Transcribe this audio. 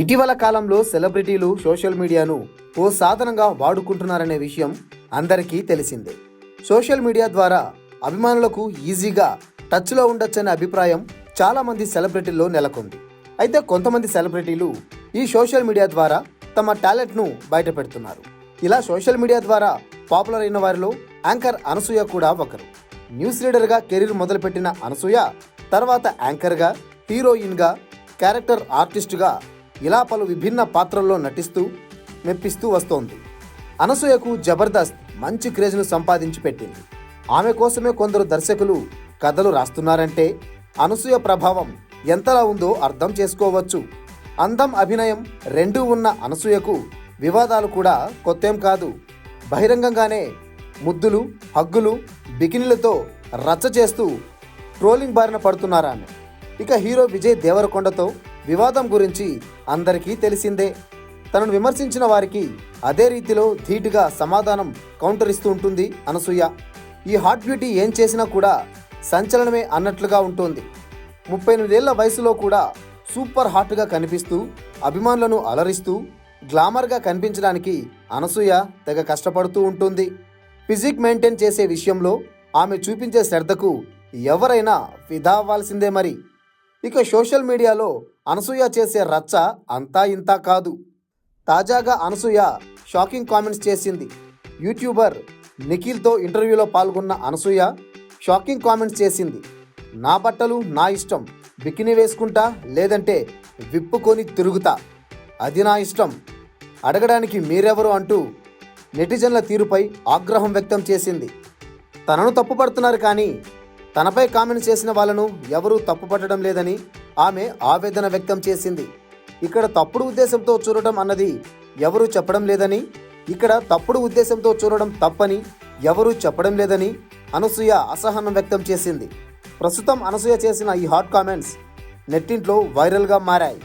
ఇటీవల కాలంలో సెలబ్రిటీలు సోషల్ మీడియాను ఓ సాధనంగా వాడుకుంటున్నారనే విషయం అందరికీ తెలిసిందే. సోషల్ మీడియా ద్వారా అభిమానులకు ఈజీగా టచ్లో ఉండొచ్చనే అభిప్రాయం చాలామంది సెలబ్రిటీల్లో నెలకొంది. అయితే కొంతమంది సెలబ్రిటీలు ఈ సోషల్ మీడియా ద్వారా తమ టాలెంట్ను బయటపెడుతున్నారు. ఇలా సోషల్ మీడియా ద్వారా పాపులర్ అయిన వారిలో యాంకర్ అనసూయ కూడా ఒకరు. న్యూస్ రీడర్గా కెరీర్ మొదలుపెట్టిన అనసూయ తర్వాత యాంకర్గా హీరోయిన్గా క్యారెక్టర్ ఆర్టిస్టుగా ఇలా పలు విభిన్న పాత్రల్లో నటిస్తూ మెప్పిస్తూ వస్తోంది. అనసూయకు జబర్దస్త్ మంచి క్రేజ్ను సంపాదించి పెట్టింది. ఆమె కోసమే కొందరు దర్శకులు కథలు రాస్తున్నారంటే అనసూయ ప్రభావం ఎంతలా ఉందో అర్థం చేసుకోవచ్చు. అందం అభినయం రెండూ ఉన్న అనసూయకు వివాదాలు కూడా కొత్తేం కాదు. బహిరంగంగానే ముద్దులు హగ్గులు బికినీలతో రచ్చ చేస్తూ ట్రోలింగ్ బారిన పడుతున్నారామె. ఇక హీరో విజయ్ దేవరకొండతో వివాదం గురించి అందరికీ తెలిసిందే. తనను విమర్శించిన వారికి అదే రీతిలో ధీటుగా సమాధానం కౌంటర్ ఇస్తూ ఉంటుంది అనసూయ. ఈ హాట్ బ్యూటీ ఏం చేసినా కూడా సంచలనమే అన్నట్లుగా ఉంటుంది. ముప్పై ఎనిమిదేళ్ళ వయసులో కూడా సూపర్ హాట్గా కనిపిస్తూ అభిమానులను అలరిస్తూ గ్లామర్గా కనిపించడానికి అనసూయ తెగ కష్టపడుతూ ఉంటుంది. ఫిజిక్ మెయింటైన్ చేసే విషయంలో ఆమె చూపించే శ్రద్ధకు ఎవరైనా ఫిదా అవ్వాల్సిందే మరి. ఇక సోషల్ మీడియాలో అనసూయ చేసే రచ్చ అంతా ఇంతా కాదు. తాజాగా అనసూయ షాకింగ్ కామెంట్స్ చేసింది. యూట్యూబర్ నిఖిల్తో ఇంటర్వ్యూలో పాల్గొన్న అనసూయ షాకింగ్ కామెంట్స్ చేసింది. నా బట్టలు నా ఇష్టం బికినీ వేసుకుంటా లేదంటే విప్పుకొని తిరుగుతా అది నా ఇష్టం. అడగడానికి మీరెవరు అంటూ నెటిజన్ల తీరుపై ఆగ్రహం వ్యక్తం చేసింది. తనను తప్పుపడుతున్నారు కానీ తనపై కామెంట్ చేసిన వాళ్ళను ఎవరూ తప్పుపట్టడం లేదని ఆమె ఆవేదన వ్యక్తం చేసింది. ఇక్కడ తప్పుడు ఉద్దేశంతో చూడటం అన్నది ఎవరూ చెప్పడం లేదని ఇక్కడ తప్పుడు ఉద్దేశంతో చూడడం తప్పని ఎవరూ చెప్పడం లేదని అనసూయ అసహనం వ్యక్తం చేసింది. ప్రస్తుతం అనసూయ చేసిన ఈ హాట్ కామెంట్స్ నెట్టింట్లో వైరల్గా మారాయి.